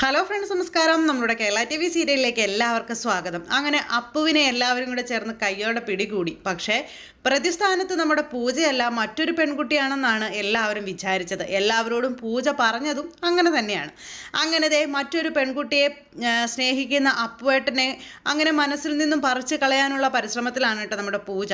Hello friends നമസ്കാരം. നമ്മുടെ Kerala T V സീരിയലിലേക്ക് എല്ലാവർക്കും സ്വാഗതം. അങ്ങനെ അപ്പുവിനെ എല്ലാവരും കൂടെ ചേർന്ന് കയ്യോടെ പിടികൂടി. പക്ഷേ പ്രതിസ്ഥാനത്ത് നമ്മുടെ പൂജയല്ല മറ്റൊരു പെൺകുട്ടിയാണെന്നാണ് എല്ലാവരും വിചാരിച്ചത്. എല്ലാവരോടും പൂജ പറഞ്ഞതും അങ്ങനെ തന്നെയാണ്. അങ്ങനെ ദേ മറ്റൊരു പെൺകുട്ടിയെ സ്നേഹിക്കുന്ന അപ്പുവേട്ടനെ അങ്ങനെ മനസ്സിൽ നിന്നും പറിച്ചു കളയാനുള്ള പരിശ്രമത്തിലാണ് കേട്ടോ നമ്മുടെ പൂജ.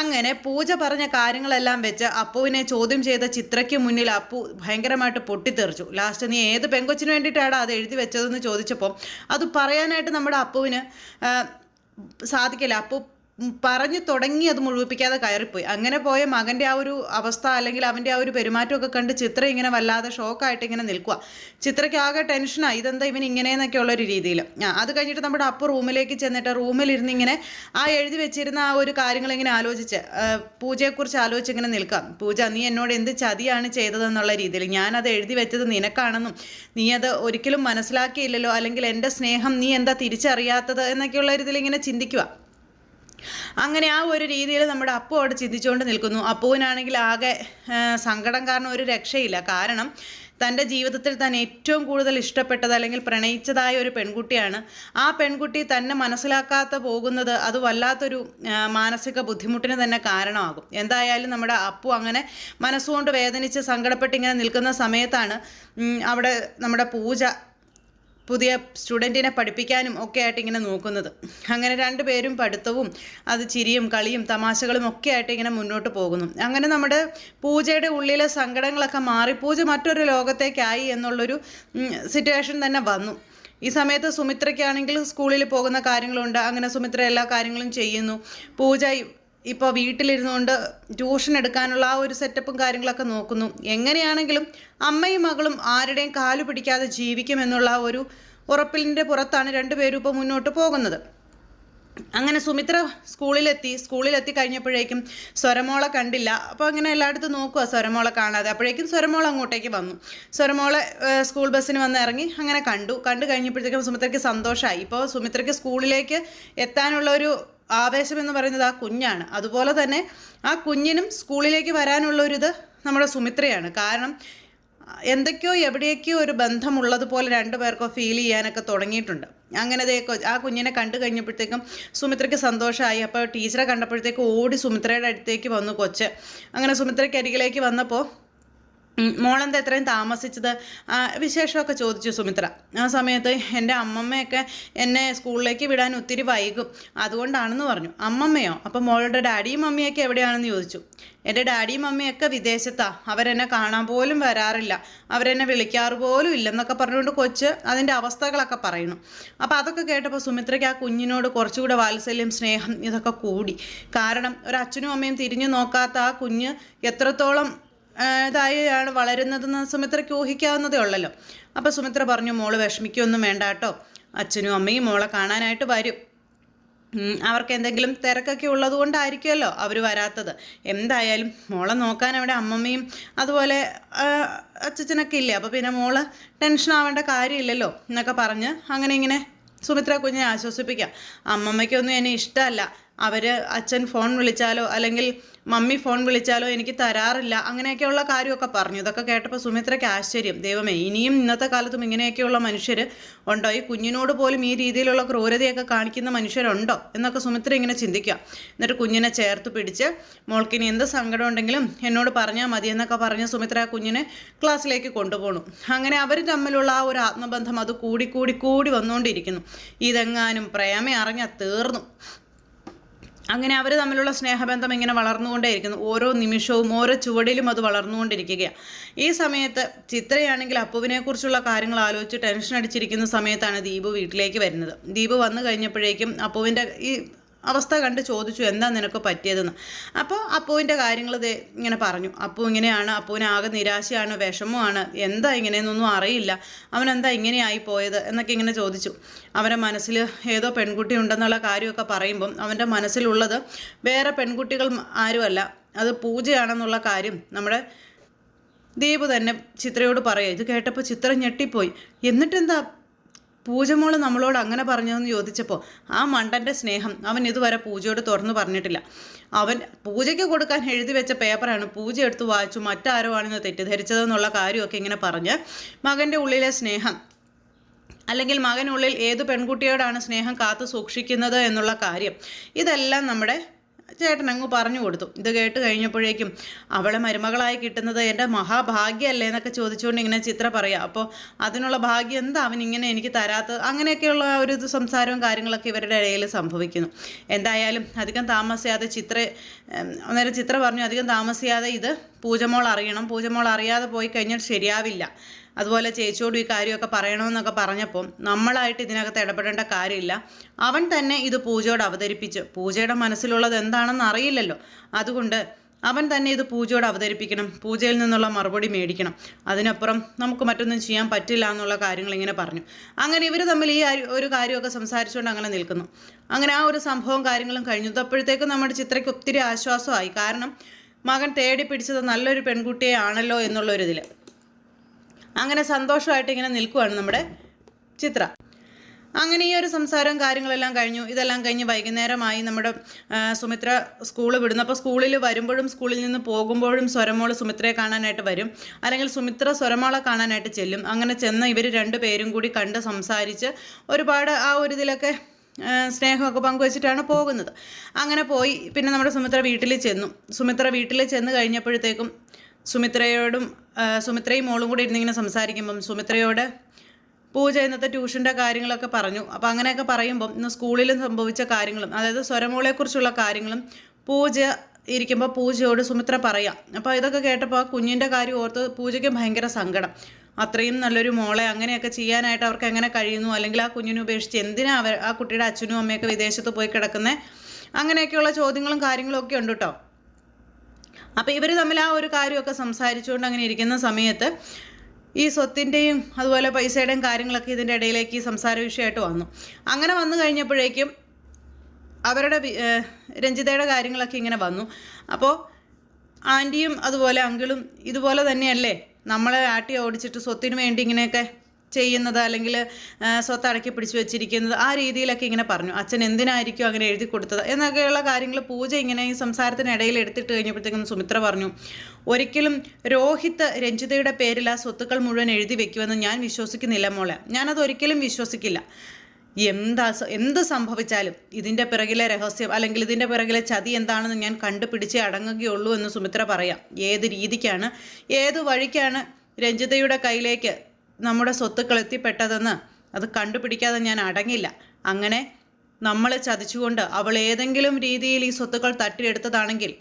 അങ്ങനെ പൂജ പറഞ്ഞ കാര്യങ്ങളെല്ലാം വെച്ച് അപ്പുവിനെ ചോദ്യം ചെയ്ത ചിത്രയ്ക്ക് മുന്നിൽ അപ്പു ഭയങ്കരമായിട്ട് പൊട്ടിത്തെറിച്ചു. ലാസ്റ്റ് നീ ഏത് പെങ്കൊച്ചിന് വേണ്ടിയിട്ടാണ് അത് എഴുതി വെച്ചതെന്ന് ചോദിച്ചപ്പോൾ അത് പറയാനായിട്ട് നമ്മുടെ അപ്പുവിന് സാധിക്കില്ല. അപ്പു പറഞ്ഞു തുടങ്ങി അത് മുഴുവിപ്പിക്കാതെ കയറിപ്പോയി. അങ്ങനെ പോയ മകന്റെ ആ ഒരു അവസ്ഥ അല്ലെങ്കിൽ അവന്റെ ആ ഒരു പെരുമാറ്റമൊക്കെ കണ്ട് ചിത്ര ഇങ്ങനെ വല്ലാതെ ഷോക്കായിട്ട് ഇങ്ങനെ നിൽക്കുക ചിത്രയ്ക്ക് ആകെ ടെൻഷനാണ് ഇതെന്താ ഇവൻ ഇങ്ങനെയെന്നൊക്കെ ഉള്ളൊരു രീതിയിൽ? അത് കഴിഞ്ഞിട്ട് നമ്മുടെ അപ്പ് റൂമിലേക്ക് ചെന്നിട്ട് റൂമിലിരുന്ന് ഇങ്ങനെ ആ എഴുതി വെച്ചിരുന്ന ആ ഒരു കാര്യങ്ങൾ ഇങ്ങനെ ആലോചിച്ച് പൂജയെക്കുറിച്ച് ആലോചിച്ച് ഇങ്ങനെ നിൽക്കാം. പൂജ നീ എന്നോട് എന്ത് ചതിയാണ് ചെയ്തതെന്നുള്ള രീതിയിൽ? ഞാനത് എഴുതി വെച്ചത് നിനക്കാണെന്നും നീ അത് ഒരിക്കലും മനസ്സിലാക്കിയില്ലല്ലോ? അല്ലെങ്കിൽ എന്റെ സ്നേഹം നീ എന്താ തിരിച്ചറിയാത്തത്? എന്നൊക്കെയുള്ള രീതിയിൽ ഇങ്ങനെ ചിന്തിക്കുക അങ്ങനെ ആ ഒരു രീതിയിൽ നമ്മുടെ അപ്പു അവിടെ ചിന്തിച്ചുകൊണ്ട് നിൽക്കുന്നു. അപ്പുവിനാണെങ്കിൽ ആകെ സങ്കടം കാരണം ഒരു രക്ഷയില്ല. കാരണം തന്റെ ജീവിതത്തിൽ തന്നെ ഏറ്റവും കൂടുതൽ ഇഷ്ടപ്പെട്ടത് അല്ലെങ്കിൽ പ്രണയിച്ചതായ ഒരു പെൺകുട്ടിയാണ്. ആ പെൺകുട്ടി തന്നെ മനസ്സിലാക്കാത്ത പോകുന്നത് അത് വല്ലാത്തൊരു മാനസിക ബുദ്ധിമുട്ടിന് തന്നെ കാരണമാകും. എന്തായാലും നമ്മുടെ അപ്പു അങ്ങനെ മനസ്സുകൊണ്ട് വേദനിച്ച് സങ്കടപ്പെട്ട് ഇങ്ങനെ നിൽക്കുന്ന സമയത്താണ് അവിടെ നമ്മുടെ പൂജ പുതിയ സ്റ്റുഡന്റിനെ പഠിപ്പിക്കാനും ഒക്കെ ആയിട്ട് ഇങ്ങനെ നോക്കുന്നത്. അങ്ങനെ രണ്ടുപേരും പഠിത്തവും അത് ചിരിയും കളിയും തമാശകളും ഒക്കെ ആയിട്ട് ഇങ്ങനെ മുന്നോട്ട് പോകുന്നു. അങ്ങനെ നമ്മുടെ പൂജയുടെ ഉള്ളിലെ സങ്കടങ്ങളൊക്കെ മാറി പൂജ മറ്റൊരു ലോകത്തേക്കായി എന്നുള്ളൊരു സിറ്റുവേഷൻ തന്നെ വന്നു. ഈ സമയത്ത് സുമിത്രയ്ക്കാണെങ്കിൽ സ്കൂളിൽ പോകുന്ന കാര്യങ്ങളുണ്ട്. അങ്ങനെ സുമിത്ര എല്ലാ കാര്യങ്ങളും ചെയ്യുന്നു. പൂജ ഇപ്പോൾ വീട്ടിലിരുന്നുകൊണ്ട് ട്യൂഷൻ എടുക്കാനുള്ള ആ ഒരു സെറ്റപ്പും കാര്യങ്ങളൊക്കെ നോക്കുന്നു. എങ്ങനെയാണെങ്കിലും അമ്മയും മകളും ആരുടെയും കാലു പിടിക്കാതെ ജീവിക്കുമെന്നുള്ള ഒരു ഉറപ്പിലിന്റെ പുറത്താണ് രണ്ടുപേരും ഇപ്പോൾ മുന്നോട്ട് പോകുന്നത്. അങ്ങനെ സുമിത്ര സ്കൂളിലെത്തി. സ്കൂളിലെത്തി കഴിഞ്ഞപ്പോഴേക്കും സ്വരമോളെ കണ്ടില്ല. അപ്പോൾ അങ്ങനെ എല്ലായിടത്തും നോക്കുക സ്വരമോളെ കാണാതെ. അപ്പോഴേക്കും സ്വരമോൾ അങ്ങോട്ടേക്ക് വന്നു. സ്വരമോളെ സ്കൂൾ ബസ്സിന് വന്ന് ഇറങ്ങി അങ്ങനെ കണ്ടു. കണ്ടു കഴിഞ്ഞപ്പോഴത്തേക്കും സുമിത്രയ്ക്ക് സന്തോഷമായി ഇപ്പോൾ സുമിത്രയ്ക്ക് സ്കൂളിലേക്ക് എത്താനുള്ള ഒരു ആവേശം എന്ന് പറയുന്നത് ആ കുഞ്ഞാണ്. അതുപോലെ തന്നെ ആ കുഞ്ഞിനും സ്കൂളിലേക്ക് വരാനുള്ളൊരിത് നമ്മുടെ സുമിത്രയാണ്. കാരണം എന്തൊക്കെയോ എവിടെയൊക്കെയോ ഒരു ബന്ധമുള്ളതുപോലെ രണ്ടു പേർക്കോ ഫീൽ ചെയ്യാനൊക്കെ തുടങ്ങിയിട്ടുണ്ട്. അങ്ങനെ ആ കുഞ്ഞിനെ കണ്ടു കഴിഞ്ഞപ്പോഴത്തേക്കും സുമിത്രയ്ക്ക് സന്തോഷമായി. അപ്പോൾ ടീച്ചറെ കണ്ടപ്പോഴത്തേക്ക് ഓടി സുമിത്രയുടെ അടുത്തേക്ക് വന്നു കൊച്ച്. അങ്ങനെ സുമിത്രയ്ക്ക് അരികിലേക്ക് വന്നപ്പോൾ മോളെന്താ എത്രയും താമസിച്ചത്? വിശേഷമൊക്കെ ചോദിച്ചു സുമിത്ര. ആ സമയത്ത് എന്റെ അമ്മമ്മയൊക്കെ എന്നെ സ്കൂളിലേക്ക് വിടാൻ ഒത്തിരി വൈകും. അതുകൊണ്ടാണെന്ന് പറഞ്ഞു. അമ്മമ്മയോ? അപ്പം മോളുടെ ഡാഡിയും മമ്മിയൊക്കെ എവിടെയാണെന്ന് ചോദിച്ചു. എന്റെ ഡാഡിയും മമ്മിയൊക്കെ വിദേശത്താ. അവരെന്നെ കാണാൻ പോലും വരാറില്ല. അവരെന്നെ വിളിക്കാറ് പോലും ഇല്ലെന്നൊക്കെ പറഞ്ഞുകൊണ്ട് കൊച്ച് അതിന്റെ അവസ്ഥകളൊക്കെ പറയുന്നു. അപ്പോൾ അതൊക്കെ കേട്ടപ്പോൾ സുമിത്രയ്ക്ക് ആ കുഞ്ഞിനോട് കുറച്ചുകൂടെ വാത്സല്യം സ്നേഹം ഇതൊക്കെ കൂടി. കാരണം ഒരു അച്ഛനും അമ്മയും തിരിഞ്ഞു നോക്കാത്ത ആ കുഞ്ഞ് എത്രത്തോളം ഇതായാണ് വളരുന്നതെന്ന് സുമിത്രയ്ക്ക് ഊഹിക്കാവുന്നതേ ഉള്ളല്ലോ. അപ്പോൾ സുമിത്ര പറഞ്ഞു മോൾ വിഷമിക്കൊന്നും വേണ്ട കേട്ടോ. അച്ഛനും അമ്മയും മോളെ കാണാനായിട്ട് വരും. അവർക്ക് എന്തെങ്കിലും തിരക്കൊക്കെ ഉള്ളത് കൊണ്ടായിരിക്കുമല്ലോ അവർ വരാത്തത്. എന്തായാലും മോളെ നോക്കാൻ അവിടെ അമ്മമ്മയും അതുപോലെ അച്ഛനൊക്കെ ഇല്ല? അപ്പോൾ പിന്നെ മോൾ ടെൻഷൻ ആവേണ്ട കാര്യമില്ലല്ലോ? എന്നൊക്കെ പറഞ്ഞ് അങ്ങനെ ഇങ്ങനെ സുമിത്ര കുഞ്ഞിനെ ആശ്വസിപ്പിക്കാം. അമ്മമ്മയ്ക്കൊന്നും എന്നെ ഇഷ്ടമല്ല. അവർ അച്ഛൻ ഫോൺ വിളിച്ചാലോ അല്ലെങ്കിൽ മമ്മി ഫോൺ വിളിച്ചാലോ എനിക്ക് തരാറില്ല അങ്ങനെയൊക്കെയുള്ള കാര്യമൊക്കെ പറഞ്ഞു. ഇതൊക്കെ കേട്ടപ്പോൾ സുമിത്രയ്ക്ക് ആശ്ചര്യം. ദൈവമേ ഇനിയും ഇന്നത്തെ കാലത്തും ഇങ്ങനെയൊക്കെയുള്ള മനുഷ്യർ ഉണ്ടോ? ഈ കുഞ്ഞിനോട് പോലും ഈ രീതിയിലുള്ള ക്രൂരതയൊക്കെ കാണിക്കുന്ന മനുഷ്യരുണ്ടോ? എന്നൊക്കെ സുമിത്ര ഇങ്ങനെ ചിന്തിക്കുക. എന്നിട്ട് കുഞ്ഞിനെ ചേർത്ത് പിടിച്ച് മോൾക്കിനി എന്ത് സങ്കടം ഉണ്ടെങ്കിലും എന്നോട് പറഞ്ഞാൽ മതി എന്നൊക്കെ പറഞ്ഞ് സുമിത്ര ആ കുഞ്ഞിനെ ക്ലാസ്സിലേക്ക് കൊണ്ടുപോകണു അങ്ങനെ അവർ തമ്മിലുള്ള ആ ഒരു ആത്മബന്ധം അത് കൂടി കൂടി കൂടി വന്നുകൊണ്ടിരിക്കുന്നു ഇതെങ്ങാനും പ്രേമ അറിഞ്ഞാൽ തീർന്നു. അങ്ങനെ അവർ തമ്മിലുള്ള സ്നേഹബന്ധം ഇങ്ങനെ വളർന്നുകൊണ്ടേയിരിക്കുന്നു. ഓരോ നിമിഷവും ഓരോ ചുവടിലും അത് വളർന്നുകൊണ്ടിരിക്കുകയാണ് ഈ സമയത്ത് ചിത്രയാണെങ്കിൽ അപ്പുവിനെക്കുറിച്ചുള്ള കാര്യങ്ങൾ ആലോചിച്ച് ടെൻഷൻ അടിച്ചിരിക്കുന്ന സമയത്താണ് ദീപു വീട്ടിലേക്ക് വരുന്നത്. ദീപു വന്നു കഴിഞ്ഞപ്പോഴേക്കും അപ്പുവിന്റെ ഈ അവസ്ഥ കണ്ട് ചോദിച്ചു എന്താ നിനക്ക് പറ്റിയതെന്ന്? അപ്പോൾ അപ്പുവിന്റെ കാര്യങ്ങൾ ഇങ്ങനെ പറഞ്ഞു. അപ്പു ഇങ്ങനെയാണ് അപ്പുവിന് ആകെ നിരാശയാണ് വിഷമമാണ്. എന്താ ഇങ്ങനെയെന്നൊന്നും അറിയില്ല. അവൻ എന്താ ഇങ്ങനെയായി പോയത് എന്നൊക്കെ ഇങ്ങനെ ചോദിച്ചു. അവന്റെ മനസ്സിൽ ഏതോ പെൺകുട്ടി ഉണ്ടെന്നുള്ള കാര്യമൊക്കെ പറയുമ്പം അവന്റെ മനസ്സിലുള്ളത് വേറെ പെൺകുട്ടികൾ ആരുമല്ല. അത് പൂജയാണെന്നുള്ള കാര്യം നമ്മുടെ ദീപ് തന്നെ ചിത്രയോട് പറയുക. ഇത് കേട്ടപ്പോൾ ചിത്ര ഞെട്ടിപ്പോയി. എന്നിട്ടെന്താ പൂജമോൾ നമ്മളോട് അങ്ങനെ പറഞ്ഞതെന്ന് ചോദിച്ചപ്പോൾ ആ മണ്ടന്റെ സ്നേഹം അവൻ ഇതുവരെ പൂജയോട് തുറന്നു പറഞ്ഞിട്ടില്ല. അവൻ പൂജയ്ക്ക് കൊടുക്കാൻ എഴുതി വെച്ച പേപ്പറാണ് പൂജ എടുത്ത് വായിച്ചു മറ്റാരോ ആണെന്ന് തെറ്റിദ്ധരിച്ചതെന്നുള്ള കാര്യമൊക്കെ ഇങ്ങനെ പറഞ്ഞ് മകന്റെ ഉള്ളിലെ സ്നേഹം അല്ലെങ്കിൽ മകനുള്ളിൽ ഏത് പെൺകുട്ടിയോടാണ് സ്നേഹം കാത്തു സൂക്ഷിക്കുന്നത് എന്നുള്ള കാര്യം ഇതെല്ലാം നമ്മുടെ ചേട്ടൻ അങ്ങ് പറഞ്ഞു കൊടുത്തു. ഇത് കേട്ട് കഴിഞ്ഞപ്പോഴേക്കും അവളെ മരുമകളായി കിട്ടുന്നത് എന്റെ മഹാഭാഗ്യമല്ലേ എന്നൊക്കെ ചോദിച്ചുകൊണ്ട് ഇങ്ങനെ ചിത്ര പറയാം. അപ്പോൾ അതിനുള്ള ഭാഗ്യം എന്താ? അവൻ ഇങ്ങനെ എനിക്ക് തരാത്തത് അങ്ങനെയൊക്കെയുള്ള ഒരു സംസാരവും കാര്യങ്ങളൊക്കെ ഇവരുടെ ഇടയിൽ സംഭവിക്കുന്നു. എന്തായാലും അധികം താമസിയാതെ ചിത്ര അന്നേരം ചിത്ര പറഞ്ഞു അധികം താമസിയാതെ ഇത് പൂജമോൾ അറിയണം. പൂജമോൾ അറിയാതെ പോയി കഴിഞ്ഞാൽ ശരിയാവില്ല. അതുപോലെ ചേച്ചിയോട് ഈ കാര്യമൊക്കെ പറയണമെന്നൊക്കെ പറഞ്ഞപ്പോൾ നമ്മളായിട്ട് ഇതിനകത്ത് ഇടപെടേണ്ട കാര്യമില്ല. അവൻ തന്നെ ഇത് പൂജയോട് അവതരിപ്പിച്ച്. പൂജയുടെ മനസ്സിലുള്ളത് എന്താണെന്ന് അറിയില്ലല്ലോ. അതുകൊണ്ട് അവൻ തന്നെ ഇത് പൂജയോട് അവതരിപ്പിക്കണം. പൂജയിൽ നിന്നുള്ള മറുപടി മേടിക്കണം. അതിനപ്പുറം നമുക്ക് മറ്റൊന്നും ചെയ്യാൻ പറ്റില്ല എന്നുള്ള കാര്യങ്ങൾ ഇങ്ങനെ പറഞ്ഞു. അങ്ങനെ ഇവർ തമ്മിൽ ഈ ഒരു കാര്യമൊക്കെ സംസാരിച്ചുകൊണ്ട് അങ്ങനെ നിൽക്കുന്നു. അങ്ങനെ ആ ഒരു സംഭവം കാര്യങ്ങളും കഴിഞ്ഞു. അപ്പോഴത്തേക്കും നമ്മുടെ ചിത്രയ്ക്ക് ഒത്തിരി ആശ്വാസമായി. കാരണം മകൻ തേടി പിടിച്ചത് നല്ലൊരു പെൺകുട്ടിയെ ആണല്ലോ എന്നുള്ളൊരിതിൽ. അങ്ങനെ സന്തോഷമായിട്ട് ഇങ്ങനെ നിൽക്കുവാണ് നമ്മുടെ ചിത്ര. അങ്ങനെ ഈ ഒരു സംസാരം കാര്യങ്ങളെല്ലാം കഴിഞ്ഞു. ഇതെല്ലാം കഴിഞ്ഞ് വൈകുന്നേരമായി നമ്മുടെ സുമിത്ര സ്കൂൾ വിടുന്നു. അപ്പോൾ സ്കൂളിൽ വരുമ്പോഴും സ്കൂളിൽ നിന്ന് പോകുമ്പോഴും സ്വരമോൾ സുമിത്രയെ കാണാനായിട്ട് വരും. അല്ലെങ്കിൽ സുമിത്ര സ്വരമോളെ കാണാനായിട്ട് ചെല്ലും. അങ്ങനെ ചെന്ന് ഇവർ രണ്ടു പേരും കൂടി കണ്ട് സംസാരിച്ച് ഒരുപാട് ആ ഒരു ഇതിലൊക്കെ സ്നേഹമൊക്കെ പങ്കുവച്ചിട്ടാണ് പോകുന്നത്. അങ്ങനെ പോയി. പിന്നെ നമ്മുടെ സുമിത്ര വീട്ടിൽ ചെന്നു. സുമിത്ര വീട്ടിൽ ചെന്ന് കഴിഞ്ഞപ്പോഴത്തേക്കും സുമിത്രയോടും സുമിത്രയും മോളും കൂടി ഇരുന്നിങ്ങനെ സംസാരിക്കുമ്പം സുമിത്രയോട് പൂജ ഇന്നത്തെ ട്യൂഷന്റെ കാര്യങ്ങളൊക്കെ പറഞ്ഞു. അപ്പോൾ അങ്ങനെയൊക്കെ പറയുമ്പം ഇന്ന് സ്കൂളിലും സംഭവിച്ച കാര്യങ്ങളും അതായത് സ്വരമോളെക്കുറിച്ചുള്ള കാര്യങ്ങളും പൂജ ഇരിക്കുമ്പോൾ പൂജയോട് സുമിത്ര പറയാം. അപ്പോൾ ഇതൊക്കെ കേട്ടപ്പോൾ ആ കുഞ്ഞിന്റെ കാര്യം ഓർത്ത് പൂജയ്ക്ക് ഭയങ്കര സങ്കടം. അത്രയും നല്ലൊരു മോളെ അങ്ങനെയൊക്കെ ചെയ്യാനായിട്ട് അവർക്ക് എങ്ങനെ കഴിയുന്നു? അല്ലെങ്കിൽ ആ കുഞ്ഞിനെ ഉപേക്ഷിച്ച് എന്തിനാ അവർ ആ കുട്ടിയുടെ അച്ഛനും അമ്മയൊക്കെ വിദേശത്ത് പോയി കിടക്കുന്നത് അങ്ങനെയൊക്കെയുള്ള ചോദ്യങ്ങളും കാര്യങ്ങളും ഒക്കെ ഉണ്ട് കേട്ടോ അപ്പോൾ ഇവർ തമ്മിൽ ആ ഒരു കാര്യമൊക്കെ സംസാരിച്ചുകൊണ്ട് അങ്ങനെ ഇരിക്കുന്ന സമയത്ത് ഈ സ്വത്തിന്റെയും അതുപോലെ പൈസയുടെയും കാര്യങ്ങളൊക്കെ ഇതിന്റെ ഇടയിലേക്ക് ഈ സംസാര വിഷയമായിട്ട് വന്നു. അങ്ങനെ വന്നു കഴിഞ്ഞപ്പോഴേക്കും അവരുടെ രഞ്ജിതയുടെ കാര്യങ്ങളൊക്കെ ഇങ്ങനെ വന്നു. അപ്പോൾ ആന്റിയും അതുപോലെ അങ്കിളും ഇതുപോലെ തന്നെയല്ലേ? നമ്മളെ ആട്ടി ഓടിച്ചിട്ട് സ്വത്തിന് വേണ്ടി ഇങ്ങനെയൊക്കെ ചെയ്യുന്നത് അല്ലെങ്കിൽ സ്വത്ത് അടക്കി പിടിച്ചു വെച്ചിരിക്കുന്നത് ആ രീതിയിലൊക്കെ ഇങ്ങനെ പറഞ്ഞു. അച്ഛൻ എന്തിനായിരിക്കും അങ്ങനെ എഴുതി കൊടുത്തത്? എന്നൊക്കെയുള്ള കാര്യങ്ങൾ പൂജ ഇങ്ങനെ ഈ സംസാരത്തിനിടയിൽ എടുത്തിട്ട് കഴിഞ്ഞപ്പോഴത്തേക്കും സുമിത്ര പറഞ്ഞു ഒരിക്കലും രോഹിത് രഞ്ജിതയുടെ പേരിൽ ആ സ്വത്തുക്കൾ മുഴുവൻ എഴുതി വെക്കുമെന്ന് ഞാൻ വിശ്വസിക്കുന്നില്ല മോളെ. ഞാനത് ഒരിക്കലും വിശ്വസിക്കില്ല. എന്താ എന്ത് സംഭവിച്ചാലും ഇതിന്റെ പിറകിലെ രഹസ്യം അല്ലെങ്കിൽ ഇതിന്റെ പിറകിലെ ചതി എന്താണെന്ന് ഞാൻ കണ്ടുപിടിച്ച് അടങ്ങുകയുള്ളൂ എന്ന് സുമിത്ര പറയാം. ഏത് രീതിക്കാണ് ഏത് വഴിക്കാണ് രഞ്ജിതയുടെ കയ്യിലേക്ക് നമ്മുടെ സ്വത്തുക്കൾ എത്തിപ്പെട്ടതെന്ന് അത് കണ്ടുപിടിക്കാതെ ഞാൻ അടങ്ങില്ല. അങ്ങനെ നമ്മളെ ചതിച്ചുകൊണ്ട് അവൾ ഏതെങ്കിലും രീതിയിൽ ഈ സ്വത്തുക്കൾ തട്ടിയെടുത്തതാണെങ്കിൽ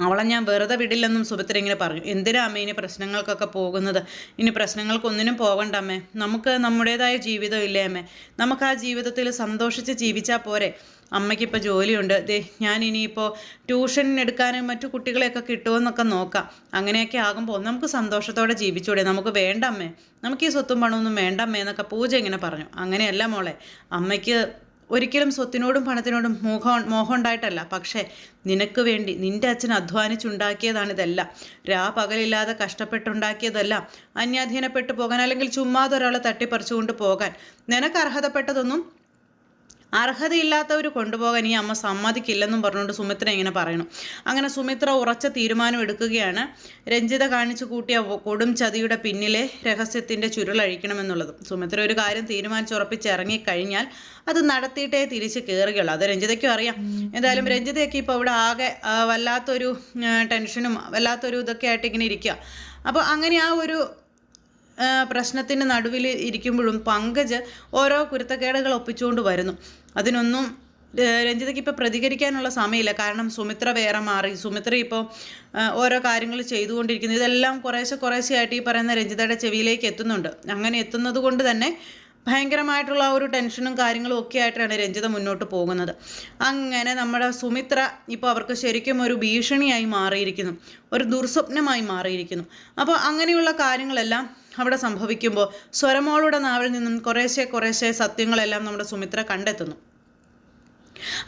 അവളെ ഞാൻ വെറുതെ വിടില്ലെന്നും സുഭദ്ര ഇങ്ങനെ പറഞ്ഞു. എന്തിനാ അമ്മ ഇനി പ്രശ്നങ്ങൾക്കൊക്കെ പോകുന്നത്? ഇനി പ്രശ്നങ്ങൾക്കൊന്നിനും പോകണ്ട അമ്മേ. നമുക്ക് നമ്മുടേതായ ജീവിതം ഇല്ലേ അമ്മേ? നമുക്ക് ആ ജീവിതത്തിൽ സന്തോഷിച്ച് ജീവിച്ചാൽ പോരെ. അമ്മയ്ക്കിപ്പോൾ ജോലിയുണ്ട്. ദേ ഞാൻ ഇനിയിപ്പോൾ ട്യൂഷൻ എടുക്കാനും മറ്റു കുട്ടികളെയൊക്കെ കിട്ടുമെന്നൊക്കെ നോക്കാം. അങ്ങനെയൊക്കെ ആകുമ്പോൾ നമുക്ക് സന്തോഷത്തോടെ ജീവിച്ചൂടെ. നമുക്ക് വേണ്ട അമ്മേ. നമുക്ക് ഈ സ്വത്തും പണമൊന്നും വേണ്ട അമ്മേ എന്നൊക്കെ പൂജ ഇങ്ങനെ പറഞ്ഞു. അങ്ങനെയല്ല മോളെ. അമ്മയ്ക്ക് ഒരിക്കലും സ്വത്തിനോടും പണത്തിനോടും മോഹം മോഹം ഉണ്ടായിട്ടല്ല. പക്ഷേ നിനക്ക് വേണ്ടി നിന്റെ അച്ഛൻ അധ്വാനിച്ചുണ്ടാക്കിയതാണ് ഇതെല്ലാം. രാ പകലില്ലാതെ കഷ്ടപ്പെട്ടുണ്ടാക്കിയതല്ല. അന്യാധീനപ്പെട്ടു പോകാൻ അല്ലെങ്കിൽ ചുമ്മാതൊരാളെ തട്ടിപ്പറിച്ചുകൊണ്ട് പോകാൻ. നിനക്ക് അർഹതപ്പെട്ടതൊന്നും അർഹതയില്ലാത്തവർ കൊണ്ടുപോകാൻ ഈ അമ്മ സമ്മതിക്കില്ലെന്നും പറഞ്ഞുകൊണ്ട് സുമിത്ര ഇങ്ങനെ പറയണം അങ്ങനെ സുമിത്ര ഉറച്ച തീരുമാനം എടുക്കുകയാണ്. രഞ്ജിത കാണിച്ചു കൂട്ടിയ കൊടും ചതിയുടെ പിന്നിലെ രഹസ്യത്തിന്റെ ചുരുളഴിക്കണമെന്നുള്ളത് സുമിത്ര ഒരു കാര്യം തീരുമാനിച്ചുറപ്പിച്ച് ഇറങ്ങിക്കഴിഞ്ഞാൽ അത് നടത്തിയിട്ടേ തിരിച്ച് കയറുകയുള്ളൂ അത് രഞ്ജിതയ്ക്കും അറിയാം. എന്തായാലും രഞ്ജിതയൊക്കെ ഇപ്പോൾ ഇവിടെ ആകെ വല്ലാത്തൊരു ടെൻഷനും വല്ലാത്തൊരു ഇതൊക്കെ ആയിട്ട് ഇങ്ങനെ ഇരിക്കുക അപ്പോൾ അങ്ങനെ ആ ഒരു പ്രശ്നത്തിന് നടുവിൽ ഇരിക്കുമ്പോഴും പങ്കജ് ഓരോ കുരുത്തക്കേടുകൾ ഒപ്പിച്ചുകൊണ്ട് വരുന്നു. അതിനൊന്നും രഞ്ജിതയ്ക്ക് ഇപ്പോൾ പ്രതികരിക്കാനുള്ള സമയമില്ല. കാരണം സുമിത്ര വേറെ മാറി. സുമിത്ര ഇപ്പോൾ ഓരോ കാര്യങ്ങൾ ചെയ്തുകൊണ്ടിരിക്കുന്നു. ഇതെല്ലാം കുറേശ്ശെ കുറേശ്ശെ ഈ പറയുന്ന രഞ്ജിതയുടെ ചെവിയിലേക്ക് എത്തുന്നുണ്ട്. അങ്ങനെ എത്തുന്നത് കൊണ്ട് തന്നെ ഭയങ്കരമായിട്ടുള്ള ഒരു ടെൻഷനും കാര്യങ്ങളും ഒക്കെ ആയിട്ടാണ് രഞ്ജിത മുന്നോട്ട് പോകുന്നത്. അങ്ങനെ നമ്മുടെ സുമിത്ര ഇപ്പോൾ അവർക്ക് ശരിക്കും ഒരു ഭീഷണിയായി മാറിയിരിക്കുന്നു. ഒരു ദുർസ്വപ്നമായി മാറിയിരിക്കുന്നു. അപ്പോൾ അങ്ങനെയുള്ള കാര്യങ്ങളെല്ലാം അവിടെ സംഭവിക്കുമ്പോൾ സ്വരമോളുടെ നാവിൽ നിന്നും കുറേശ്ശെ കുറേശ്ശെ സത്യങ്ങളെല്ലാം നമ്മുടെ സുമിത്ര കണ്ടെത്തുന്നു.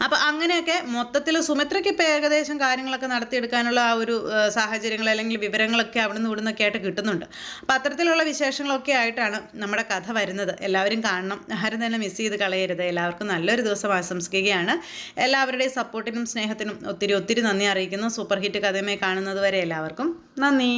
അപ്പോൾ അങ്ങനെയൊക്കെ മൊത്തത്തിൽ സുമിത്രയ്ക്ക് ഇപ്പോൾ ഏകദേശം കാര്യങ്ങളൊക്കെ നടത്തിയെടുക്കാനുള്ള ആ ഒരു സാഹചര്യങ്ങൾ അല്ലെങ്കിൽ വിവരങ്ങളൊക്കെ അവിടെ നിന്ന് ഇവിടുന്നൊക്കെ ആയിട്ട് കിട്ടുന്നുണ്ട്. അപ്പോൾ അത്തരത്തിലുള്ള വിശേഷങ്ങളൊക്കെ ആയിട്ടാണ് നമ്മുടെ കഥ വരുന്നത്. എല്ലാവരും കാണണം. ആരും തന്നെ മിസ് ചെയ്ത് കളയരുത്. എല്ലാവർക്കും നല്ലൊരു ദിവസം ആശംസിക്കുകയാണ്. എല്ലാവരുടെയും സപ്പോർട്ടിനും സ്നേഹത്തിനും ഒത്തിരി ഒത്തിരി നന്ദി അറിയിക്കുന്നു. സൂപ്പർ ഹിറ്റ് കഥയുമായി കാണുന്നത് വരെ എല്ലാവർക്കും നന്ദി.